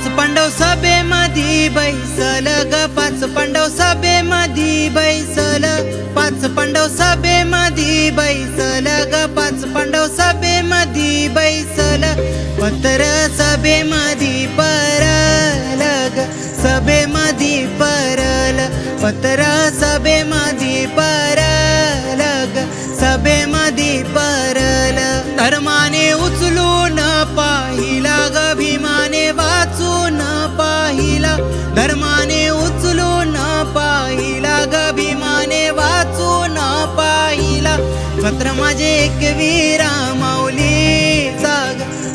पाच पांडव सभेमध्ये बैसल ग पाच पांडव सभेमध्ये बैसल. पाच पांडव सभेमध्ये बैसल ग पाच पांडव सभेमध्ये बैसल. पत्र सभेमध्ये परल ग सभेमध्ये परल. पत्र सभेमध्ये परल ग सभेमध्ये परल. धर्माने उचलून पाहिलं पत्र माझे एक वीरा माऊलीचा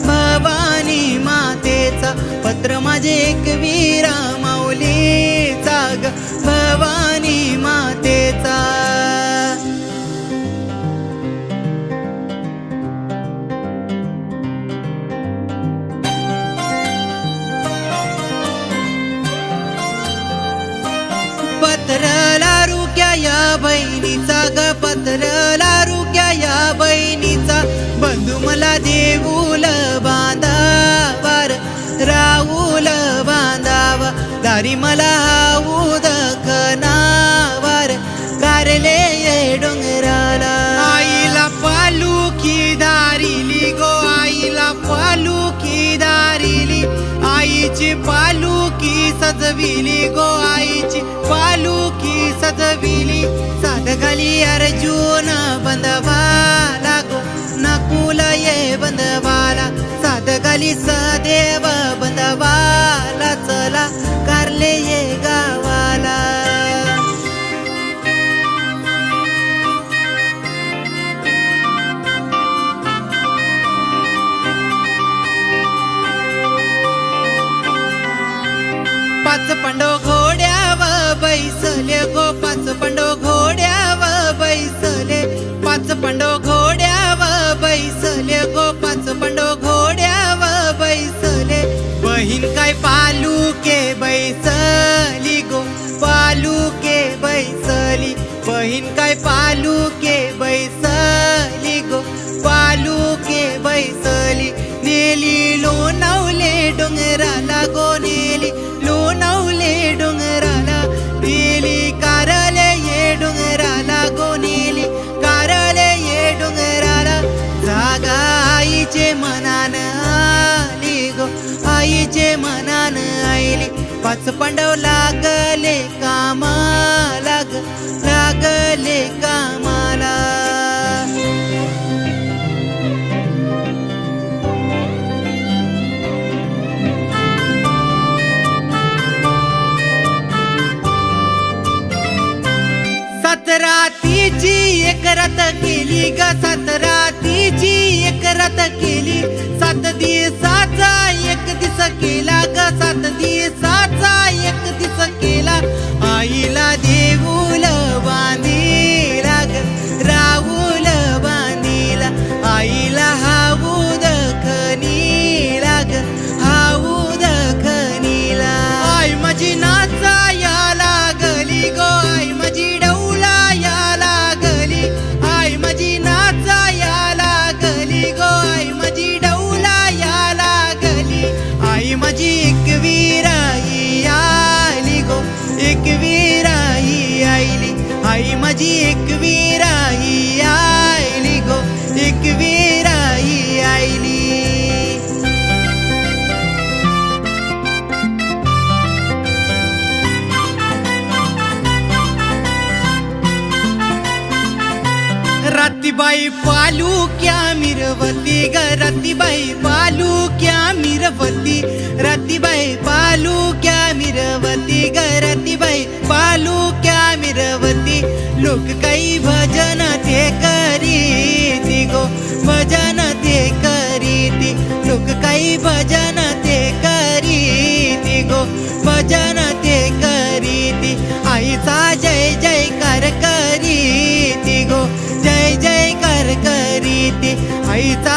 भवानी मातेचा. पत्र माझे एक वीरा माऊलीचा भवानी मातेचा. पत्र लारुक्या या बहिणीचा ग पत्र दारी मला उदक नावार कारले ये डोंगराला. आईला पालुखी दारिली गो आईला पालुखी दारिली. आईची पालुकी सजविली गो आईची पालुकी सजविली. साध घाली अर्जुन बंधवाला गो नकुल ये बंधवाला. साध सदेव बंधवाला चला कारले ये गावाला. पाच पांडव घोड्याव बैसले गो गोनेली लोणावले डोंगराला गोनेली लोणावले डोंगराला नेली. कारले ये डोंगराला गोनेली कारले ये डोंगराला जागा आईचे मनान आली गो. आईचे मनान आईली. पाच पांडव लागले का águila. रतीबाई पालू क्या मिरवती? ग रतीबाई पालू क्या मिरवती? रतीबाई पालू क्या मिरवती? ग रतीबाई पालू क्या मिरवती? लोक काही भजन ते करीती, गो भजन ते करीती। लोक कई भजन ते करीती, गो भजन थे ते करीती। आईचा जय जयकार करीती आईचा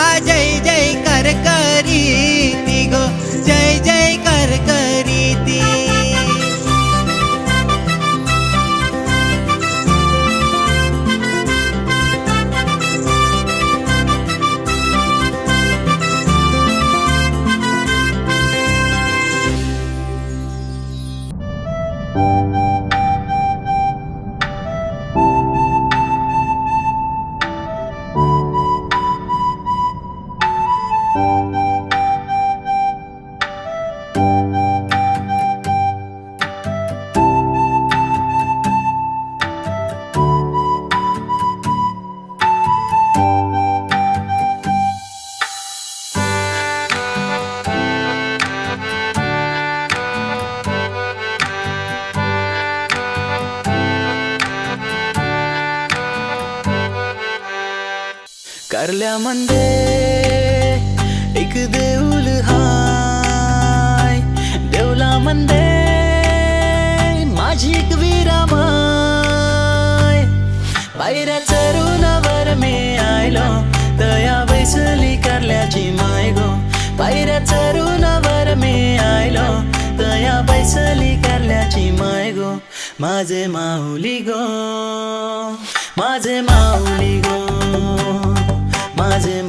कारल्यामध्ये एक देऊल हाय. देवला देऊलामध्ये माझी एक विरामाय. पायऱ्या चरुणावर मी आयलो दया बैसली करल्याची माय गो. पायऱ्या चरुणावर मी आयलो दया बैसली करल्याची माय गो. माझे माऊली गो माझे मा माझे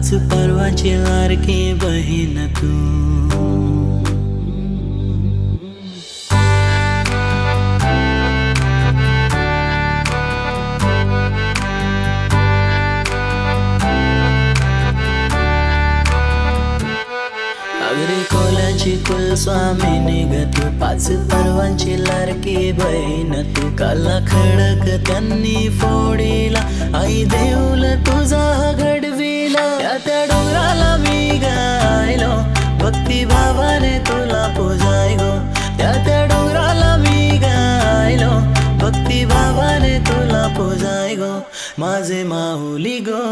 पाच परवाची लारकी बहीण तू. अगरी कुल स्वामी ग तू पाच पर्वांची लारकी बहीण तू. काला खडक त्यांनी फोडीला. आई देऊल तुझा घड त्या त्या डोंगराला मी गायलो भक्ती भावाने तुला पूजाय गो त्या त्या डोंगराला मी गायलो भक्ती भावाने तुला पूजाय गो माझे माऊली गो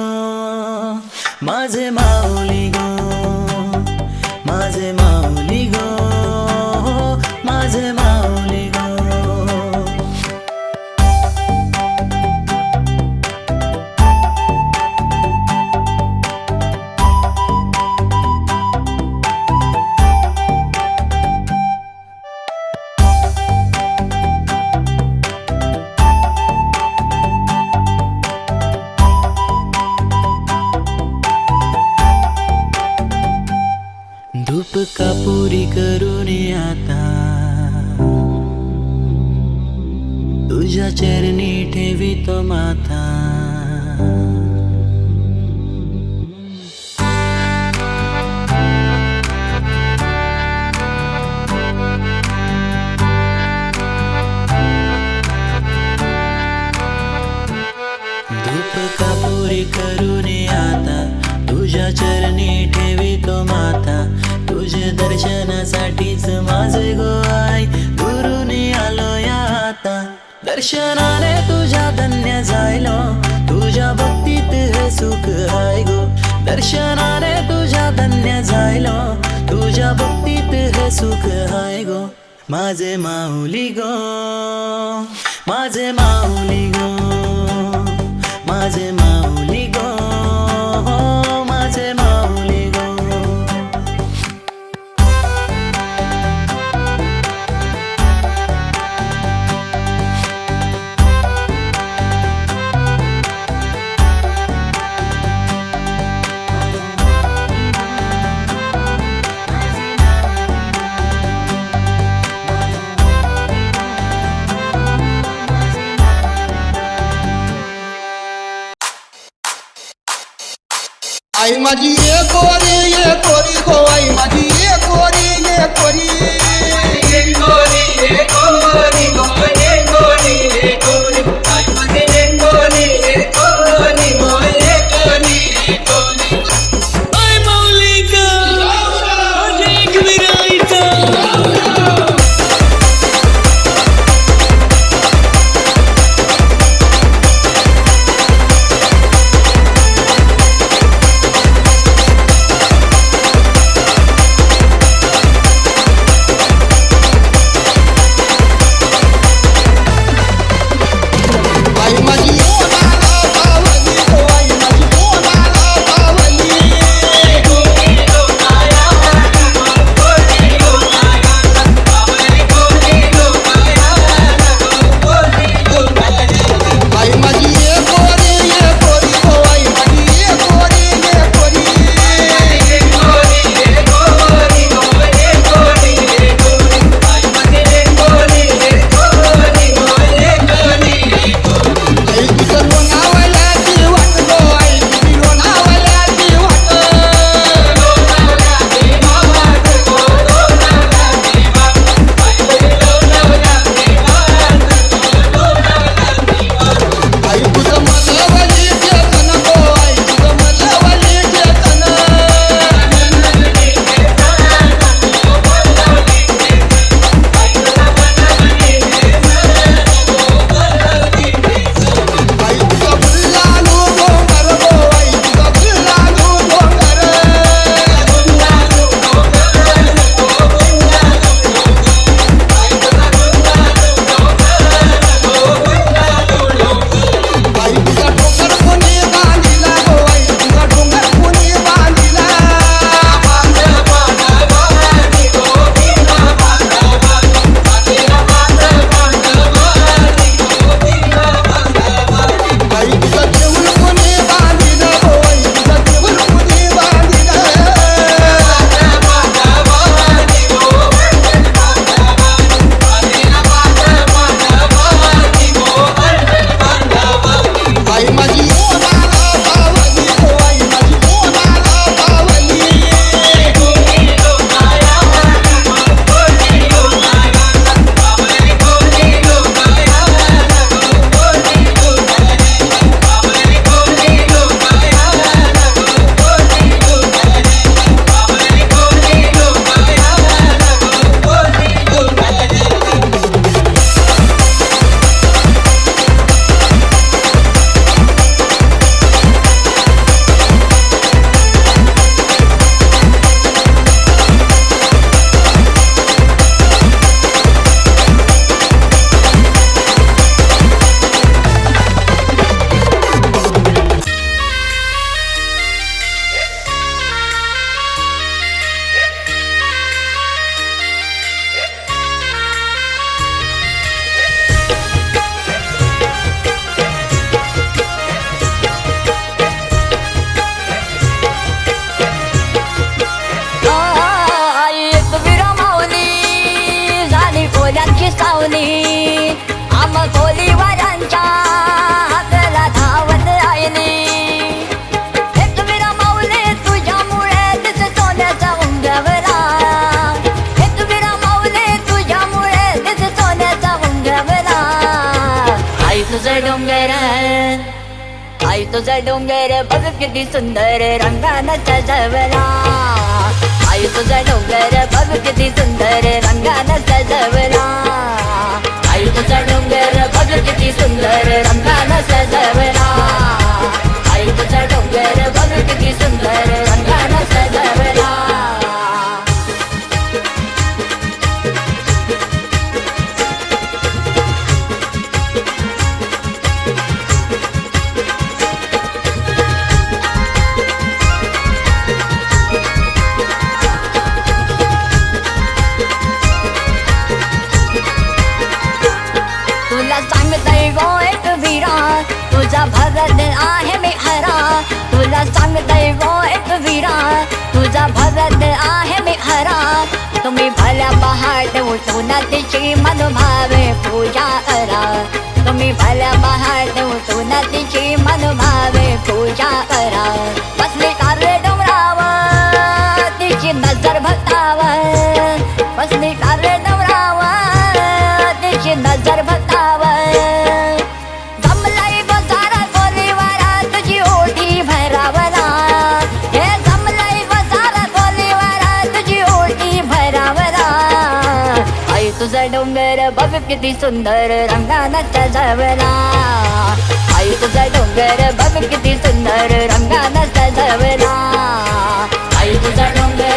माझे माऊली गो माझे माऊली गो। पुरी करून आता. तुझ्या चरणी ठेवी तो माथा. दर्शनासाठीच माझे गो आय दुरून आलो या आता. दर्शनाने तुझ्या धन्य जायलो. तुझ्या भक्तीत हे सुख हाय गो. दर्शनाने तुझ्या धन्य जायलो. तुझ्या भक्तीत हे सुख हाय गो. माझे माऊली गो. माझे माऊली गो. माझे आई माझी ये कोरी माऊली आम खोलीवरांच्या हातला धावत एक एकवीर माऊली तुझ्यामुळे दिस सोन्याचा उंगवला एकवीर माऊले तुझ्यामुळे दिस सोन्याचा उंगवला आई तुझं डोंगर आई तुझा डोंगर बघ किती सुंदर रंगानं सजवला. आई तुझा डोंगर बघ किती सुंदर रंगानं सजवला. आई तुझा डोंगर बघ किती सुंदर रंगानं सजवला. तुम्ही भल्या पहाट उठून तिची मनभावे पूजा करा. तुम्ही भल्या पहाट उठून तिची मनभावे पूजा करा. किती सुंदर रंगानाच्या सजवला आई तुझा डोंगर बघ किती सुंदर रंगानाच्या सजवला आई तुझा डोंगर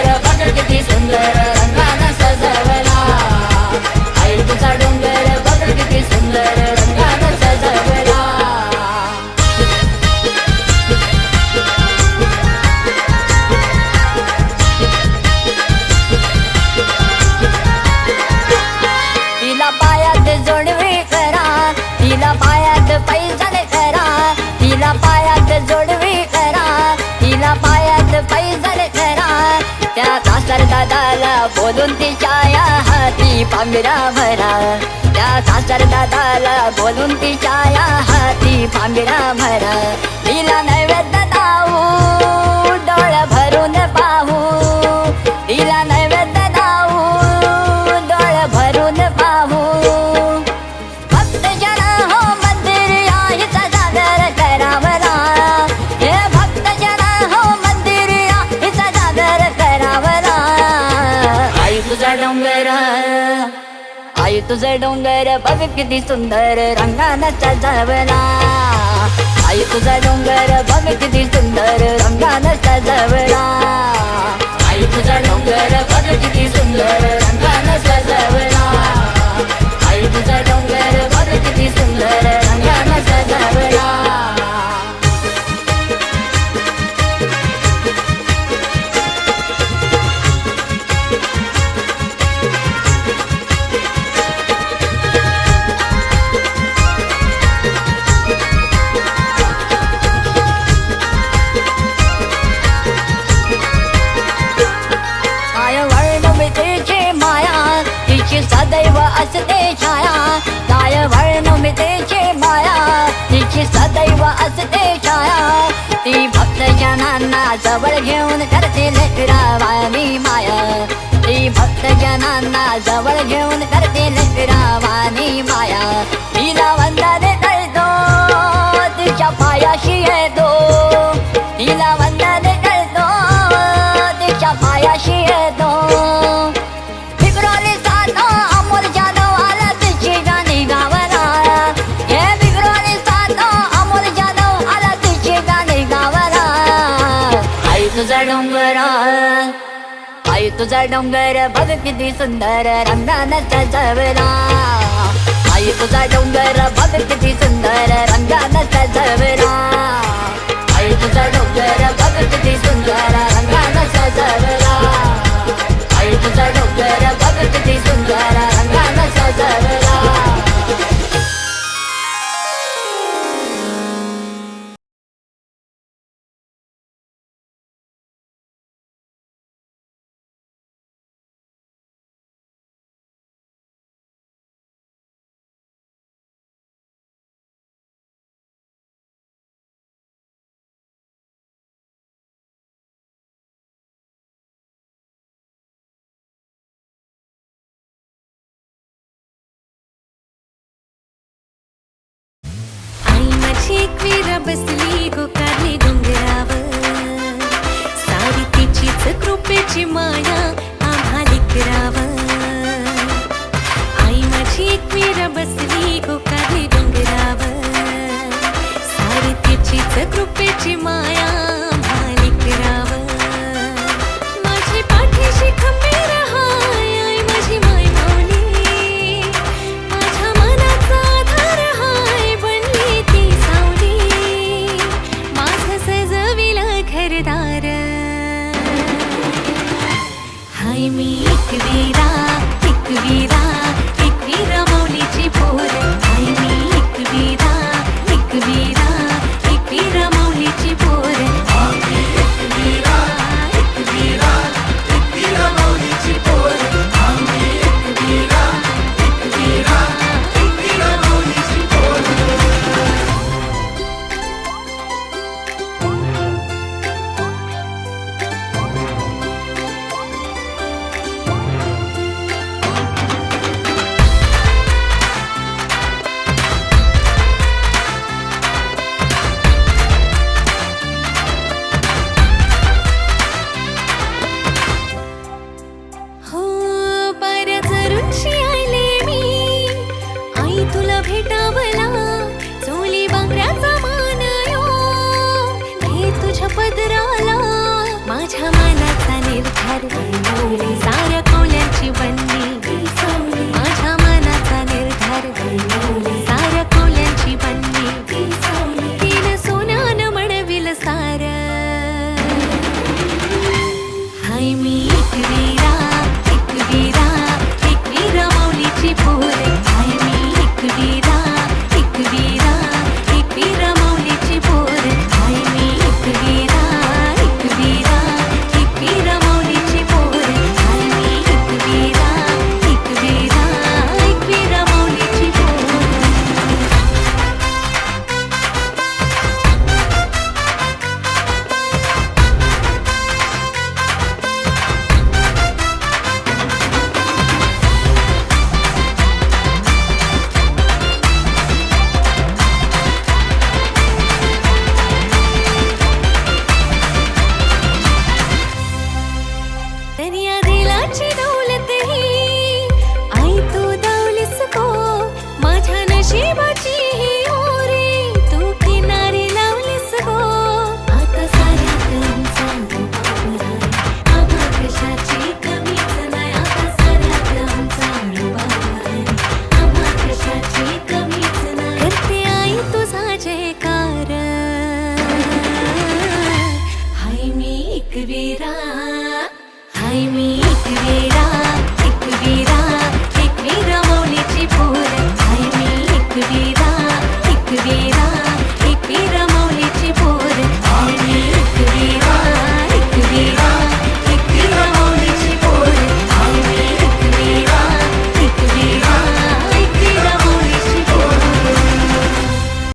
हाती भरा. त्या सासर दादाला बोलून तिच्या या हाती पांगरा भरा. तिला नाही बघ किती सुंदर रंगानाचा सजवला आई तुझा डोंगर बघ किती सुंदर रंगानाचा सजवला आई तुझा डोंगर बघ किती सुंदर रंगानाचा सजवला आई तुझा डोंगर बघ किती सुंदर મારતે લટરાવાની માયા લીલા વંદને डोंगर बघ किती सुंदर रंगानं सजवला आई तुझा डोंगर बघ किती सुंदर रंगानं सजवला आई तुझा डोंगर बघ किती सुंदर रंगानं सजवला